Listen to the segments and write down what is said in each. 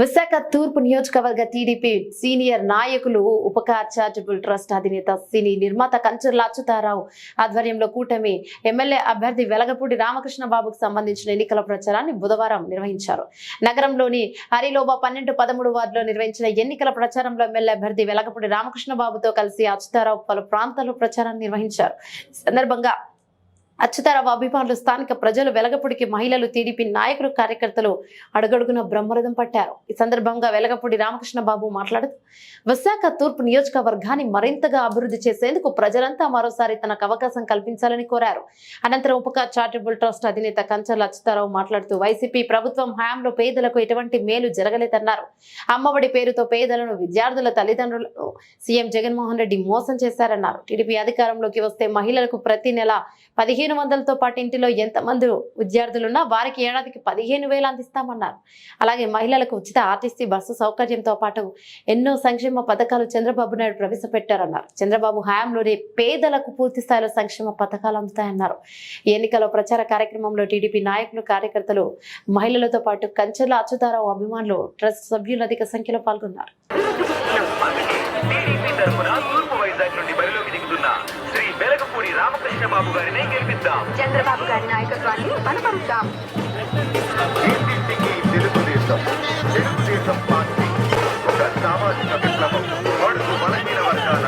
విశాఖ తూర్పు నియోజకవర్గ TDP senior నాయకులు ఉపకార్ చారిటబుల్ ట్రస్ట్ అధినేత సినీ నిర్మాత కంచర్ల అచ్యుతారావు ఆధ్వర్యంలో కూటమి ఎమ్మెల్యే అభ్యర్థి వెలగపూడి రామకృష్ణ బాబుకు సంబంధించిన ఎన్నికల ప్రచారాన్ని బుధవారం నిర్వహించారు. నగరంలోని హరిలోబా పన్నెండు పదమూడు వార్డులో నిర్వహించిన ఎన్నికల ప్రచారంలో ఎమ్మెల్యే అభ్యర్థి వెలగపూడి రామకృష్ణ బాబుతో కలిసి అచ్యుతారావు పలు ప్రాంతాల్లో ప్రచారాన్ని నిర్వహించారు. సందర్భంగా అచ్యుతారావు అభిమానులు స్థానిక ప్రజలు వెలగపూడికి మహిళలు టీడీపీ నాయకులు కార్యకర్తలు అడుగడుగున బ్రహ్మరథం పట్టారు. ఈ సందర్భంగా వెలగపూడి రామకృష్ణ బాబు మాట్లాడుతూ విశాఖ తూర్పు నియోజకవర్గాన్ని మరింతగా అభివృద్ధి చేసేందుకు ప్రజలంతా మరోసారి తనకు అవకాశం కల్పించాలని కోరారు. అనంతరం ఉపకార్ చారిటబుల్ ట్రస్ట్ అధినేత కంచర్ల అచ్యుతారావు మాట్లాడుతూ వైసీపీ ప్రభుత్వం హయాంలో పేదలకు ఎటువంటి మేలు జరగలేదన్నారు. అమ్మఒడి పేరుతో పేదలను విద్యార్థుల తల్లిదండ్రులను సీఎం జగన్మోహన్ రెడ్డి మోసం చేశారన్నారు. టీడీపీ అధికారంలోకి వస్తే మహిళలకు ప్రతి నెల పదిహేను వందలతో పాటు ఇంటిలో ఎంతమంది విద్యార్థులున్నా వారికి ఏడాదికి పదిహేను వేలు అందిస్తామన్నారు. అలాగే మహిళలకు ఉచిత ఆర్టీసీ బస్సు సౌకర్యంతో పాటు ఎన్నో సంక్షేమ పథకాలు చంద్రబాబు నాయుడు ప్రవేశపెట్టారన్నారు. చంద్రబాబు హయాంలోనే పేదలకు పూర్తి స్థాయిలో సంక్షేమ పథకాలు అందుతాయన్నారు. ఎన్నికల ప్రచార కార్యక్రమంలో టీడీపీ నాయకులు కార్యకర్తలు మహిళలతో పాటు కంచెల అచ్యుతారావు అభిమానులు ట్రస్ట్ సభ్యులు అధిక సంఖ్యలో పాల్గొన్నారు. రామకృష్ణ బాబు గారిని గెలిపిద్దాం. చంద్రబాబు గారి నాయకత్వాన్ని బలపరుద్దాం. ఏపీసీకి తెలుగుదేశం తెలుగుదేశం పార్టీ ఒక సామాజిక విప్లవం బడుగు బలహీన వర్గాల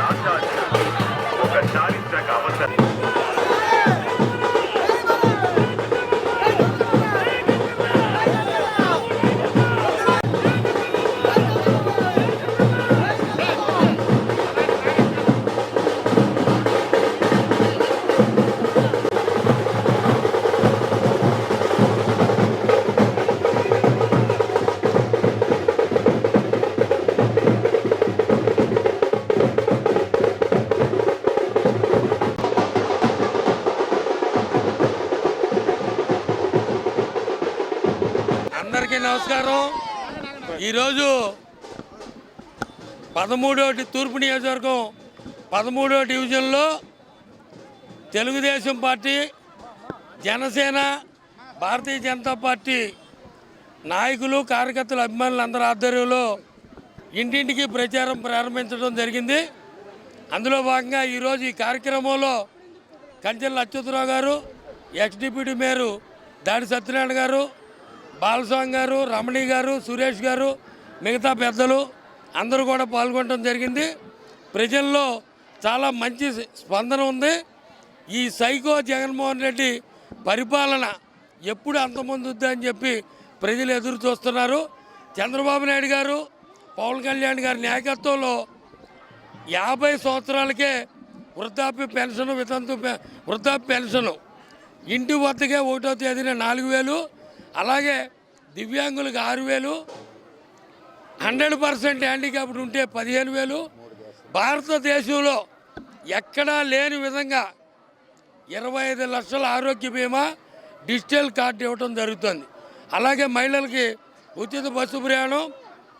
అందరికీ నమస్కారం. ఈరోజు పదమూడోటి తూర్పు నియోజకవర్గం పదమూడో డివిజన్లో తెలుగుదేశం పార్టీ జనసేన భారతీయ జనతా పార్టీ నాయకులు కార్యకర్తలు అభిమానులు అందరి ఆధ్వర్యంలో ఇంటింటికి ప్రచారం ప్రారంభించడం జరిగింది. అందులో భాగంగా ఈరోజు ఈ కార్యక్రమంలో కంచెల అచ్యుతరావు గారు ఎక్స్ డిప్యూటీ మేయరు దాడి సత్యనారాయణ గారు బాలస్వామి గారు రమణి గారు సురేష్ గారు మిగతా పెద్దలు అందరూ కూడా పాల్గొనడం జరిగింది. ప్రజల్లో చాలా మంచి స్పందన ఉంది. ఈ సైకో జగన్మోహన్ రెడ్డి పరిపాలన ఎప్పుడు అంతమంది అని చెప్పి ప్రజలు ఎదురు చూస్తున్నారు. చంద్రబాబు నాయుడు గారు పవన్ కళ్యాణ్ గారి నాయకత్వంలో యాభై సంవత్సరాలకే వృద్ధాప్య పెన్షన్ వితంతు పె- వృద్ధాప్య పెన్షను. ఇంటి వద్దకే ఒకటో తేదీన నాలుగు వేలు అలాగే దివ్యాంగులకు ఆరు వేలు హండ్రెడ్ పర్సెంట్ హ్యాండిక్యాప్డ్ ఉంటే పదిహేను వేలు. భారతదేశంలో ఎక్కడా లేని విధంగా ఇరవై ఐదు లక్షల ఆరోగ్య బీమా డిజిటల్ కార్డు ఇవ్వటం జరుగుతుంది. అలాగే మహిళలకి ఉచిత బస్సు ప్రయాణం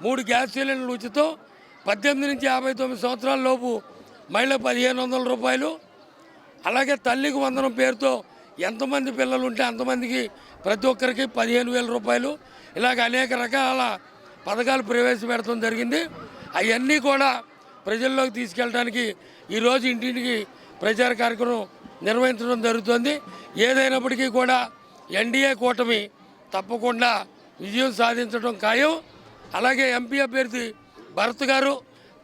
మూడు గ్యాస్ సిలిండర్లు ఉచితం. పద్దెనిమిది నుంచి యాభై తొమ్మిది సంవత్సరాల లోపు మహిళ పదిహేను వందల రూపాయలు. అలాగే తల్లికి వందనం పేరుతో ఎంతమంది పిల్లలు ఉంటే అంతమందికి ప్రతి ఒక్కరికి పదిహేను వేల రూపాయలు. ఇలాగ అనేక రకాల పథకాలు ప్రవేశపెడతాం జరిగింది. అవన్నీ కూడా ప్రజల్లోకి తీసుకెళ్ళడానికి ఈరోజు ఇంటింటికి ప్రచార కార్యక్రమం నిర్వహించడం జరుగుతుంది. ఏదైనప్పటికీ కూడా ఎన్డీఏ కూటమి తప్పకుండా విజయం సాధించడం ఖాయం. అలాగే ఎంపీ అభ్యర్థి భరత్ గారు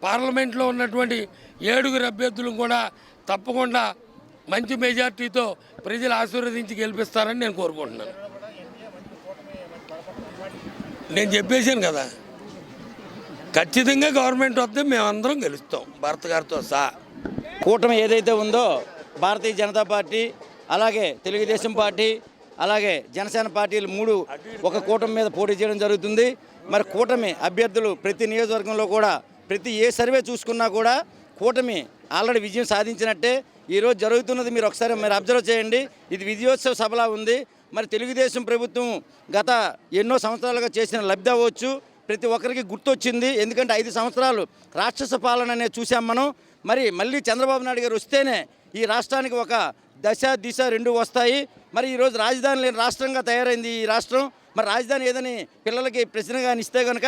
పార్లమెంట్లో ఉన్నటువంటి ఏడుగురు అభ్యర్థులను కూడా తప్పకుండా మంచి మెజార్టీతో ప్రజలు ఆశీర్వదించి గెలిపిస్తారని నేను కోరుకుంటున్నాను. నేను చెప్పేశాను కదా. ఖచ్చితంగా గవర్నమెంట్ వస్తే మేమందరం గెలుస్తాం. భరత్ గారితో సహా. కూటమి ఏదైతే ఉందో భారతీయ జనతా పార్టీ అలాగే తెలుగుదేశం పార్టీ అలాగే జనసేన పార్టీలు మూడు ఒక కూటమి మీద పోటీ చేయడం జరుగుతుంది. మరి కూటమి అభ్యర్థులు ప్రతి నియోజకవర్గంలో కూడా ప్రతి ఏ సర్వే చూసుకున్నా కూడా కూటమి ఆల్రెడీ విజయం సాధించినట్టే ఈరోజు జరుగుతున్నది మీరు ఒకసారి మీరు అబ్జర్వ్ చేయండి. ఇది విజయోత్సవ సభలా ఉంది. మరి తెలుగుదేశం ప్రభుత్వం గత ఎన్నో సంవత్సరాలుగా చేసిన లబ్ధి అవ్వచ్చు. ప్రతి ఒక్కరికి గుర్తొచ్చింది. ఎందుకంటే ఐదు సంవత్సరాలు రాక్షస పాలన అనేది చూసాం మనం. మరి మళ్ళీ చంద్రబాబు నాయుడు గారు వస్తేనే ఈ రాష్ట్రానికి ఒక దశ దిశ రెండు వస్తాయి. మరి ఈరోజు రాజధాని లేని రాష్ట్రంగా తయారైంది ఈ రాష్ట్రం. మరి రాజధాని ఏదని పిల్లలకి ప్రశ్నగా ఇస్తే కనుక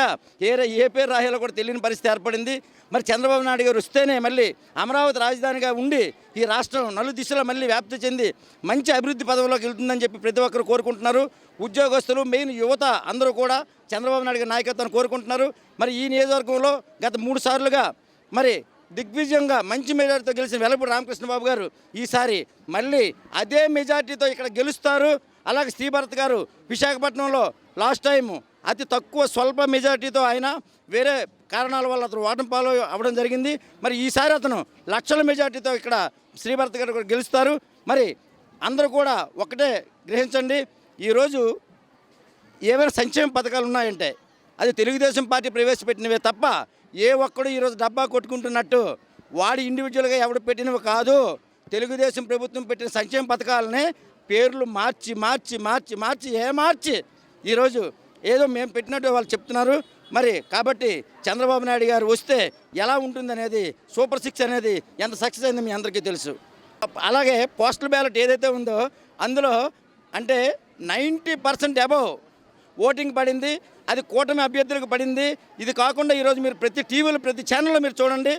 ఏ ఏ పేరు రాయాలో కూడా తెలియని పరిస్థితి ఏర్పడింది. మరి చంద్రబాబు నాయుడు గారు వస్తేనే మళ్ళీ అమరావతి రాజధానిగా ఉండి ఈ రాష్ట్రం నలు దిశలో మళ్ళీ వ్యాప్తి చెంది మంచి అభివృద్ధి పదవిలోకి వెళ్తుందని చెప్పి ప్రతి ఒక్కరు కోరుకుంటున్నారు. ఉద్యోగస్తులు మెయిన్ యువత అందరూ కూడా చంద్రబాబు నాయుడు గారి నాయకత్వాన్ని కోరుకుంటున్నారు. మరి ఈ నియోజకవర్గంలో గత మూడు సార్లుగా మరి దిగ్విజయంగా మంచి మెజార్టీతో గెలిచిన వెలపూడి రామకృష్ణబాబు గారు ఈసారి మళ్ళీ అదే మెజార్టీతో ఇక్కడ గెలుస్తారు. అలాగే శ్రీభరత్ గారు విశాఖపట్నంలో లాస్ట్ టైం అతి తక్కువ స్వల్ప మెజార్టీతో ఆయన వేరే కారణాల వల్ల అతను ఓటమి పాలు అవ్వడం జరిగింది. మరి ఈసారి అతను లక్షల మెజార్టీతో ఇక్కడ శ్రీభరత్ గారు కూడా గెలుస్తారు. మరి అందరూ కూడా ఒకటే గ్రహించండి ఈరోజు ఏమైనా సంక్షేమ పథకాలు ఉన్నాయంటే అది తెలుగుదేశం పార్టీ ప్రవేశపెట్టినవే తప్ప ఏ ఒక్కడు ఈరోజు డబ్బా కొట్టుకుంటున్నట్టు వాడి ఇండివిజువల్గా ఎవడు పెట్టినవి కాదు. తెలుగుదేశం ప్రభుత్వం పెట్టిన సంక్షేమ పథకాలనే పేర్లు మార్చి మార్చి మార్చి మార్చి ఏ మార్చి. ఈరోజు ఏదో మేము పెట్టినట్టు వాళ్ళు చెప్తున్నారు. మరి కాబట్టి చంద్రబాబు నాయుడు గారు వస్తే ఎలా ఉంటుందనేది సూపర్ సిక్స్ అనేది ఎంత సక్సెస్ అయింది మీ అందరికీ తెలుసు. అలాగే పోస్టల్ బ్యాలెట్ ఏదైతే ఉందో అందులో అంటే నైంటీ పర్సెంట్ అబవ్ ఓటింగ్ పడింది అది కూటమి అభ్యర్థులకు పడింది. ఇది కాకుండా ఈరోజు మీరు ప్రతి టీవీలో ప్రతి ఛానల్లో మీరు చూడండి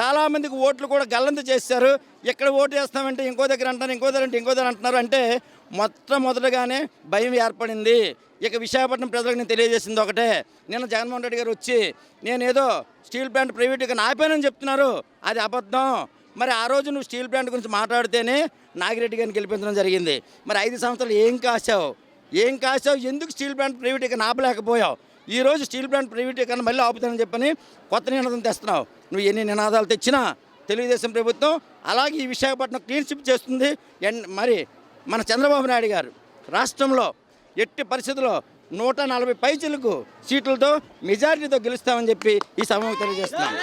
చాలామందికి ఓట్లు కూడా గల్లంత చేశారు. ఎక్కడ ఓటు వేస్తామంటే ఇంకో దగ్గర అంటారు ఇంకో దగ్గర అంటే ఇంకో దగ్గర అంటున్నారు అంటే మొట్టమొదటగానే భయం ఏర్పడింది. ఇక విశాఖపట్నం ప్రజలకు నేను తెలియజేసింది ఒకటే. నిన్న జగన్మోహన్ రెడ్డి గారు వచ్చి నేను ఏదో స్టీల్ ప్లాంట్ ప్రైవేట్గా ఆపానని చెప్తున్నారు. అది అబద్ధం. మరి ఆ రోజు నువ్వు స్టీల్ ప్లాంట్ గురించి మాట్లాడితేనే నాగిరెడ్డి గారిని గెలిపించడం జరిగింది. మరి ఐదు సంవత్సరాలు ఏం కాశావు? ఏం కాశావు? ఎందుకు స్టీల్ ప్లాంట్ ప్రైవేటీకరణ ఆపలేకపోయావు? ఈరోజు స్టీల్ ప్లాంట్ ప్రైవేటీకరణ మళ్ళీ ఆపుతానని చెప్పని కొత్త నినాదం తెస్తున్నావు. నువ్వు ఎన్ని నినాదాలు తెచ్చినా తెలుగుదేశం ప్రభుత్వం అలాగే ఈ విశాఖపట్నం క్లీన్ షిప్ చేస్తుంది. అండ్ మరి మన చంద్రబాబు నాయుడు గారు రాష్ట్రంలో ఎట్టి పరిస్థితుల్లో నూట నలభై పైచీలకు సీట్లతో మెజారిటీతో గెలుస్తామని చెప్పి ఈ సభకు తెలియజేస్తున్నాను